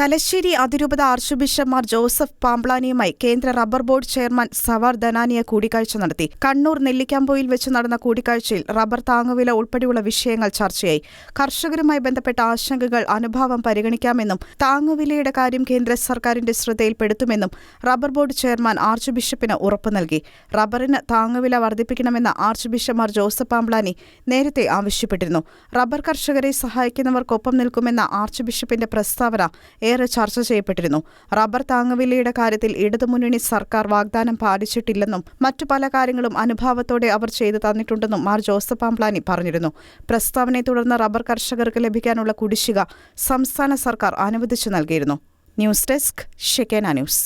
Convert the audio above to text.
തലശ്ശേരി അതിരൂപത arch bishop Mar Joseph പാംബ്ലാനിയുമായി കേന്ദ്ര rubber board chairman Sawar Dhanania കൂടിക്കാഴ്ച നടത്തി. കണ്ണൂർ നെല്ലിക്കാമ്പോയിൽ വെച്ച് നടന്ന കൂടിക്കാഴ്ചയിൽ റബ്ബർ താങ്ങുവില ഉൾപ്പെടെയുള്ള വിഷയങ്ങൾ ചർച്ചയായി. കർഷകരുമായി ബന്ധപ്പെട്ട ആശങ്കകൾ അനുഭാവം പരിഗണിക്കാമെന്നും താങ്ങുവിലയുടെ കാര്യം കേന്ദ്ര സർക്കാരിന്റെ ശ്രദ്ധയിൽപ്പെടുത്തുമെന്നും റബ്ബർ ബോർഡ് ചെയർമാൻ ആർച്ച് ബിഷപ്പിന് ഉറപ്പ് നൽകി. റബ്ബറിന് താങ്ങുവില വർദ്ധിപ്പിക്കണമെന്ന് arch bishop Mar Joseph Pamplany നേരത്തെ ആവശ്യപ്പെട്ടിരുന്നു. റബ്ബർ കർഷകരെ സഹായിക്കുന്നവർക്കൊപ്പം നിൽക്കുമെന്ന ആർച്ച് ബിഷപ്പിന്റെ പ്രസ്താവന ഏറെ ചർച്ച ചെയ്യപ്പെട്ടിരുന്നു. റബ്ബർ താങ്ങുവിലയുടെ കാര്യത്തിൽ ഇടതുമുന്നണി സർക്കാർ വാഗ്ദാനം പാലിച്ചിട്ടില്ലെന്നും മറ്റു പല കാര്യങ്ങളും അനുഭാവത്തോടെ അവർ ചെയ്തു തന്നിട്ടുണ്ടെന്നും മാർ ജോസഫ് പാംപ്ലാനി പറഞ്ഞിരുന്നു. പ്രസ്താവനയെ തുടർന്ന് റബ്ബർ കർഷകർക്ക് ലഭിക്കാനുള്ള കുടിശ്ശിക സംസ്ഥാന സർക്കാർ അനുവദിച്ചു നൽകിയിരുന്നു. News desk Shekinah news.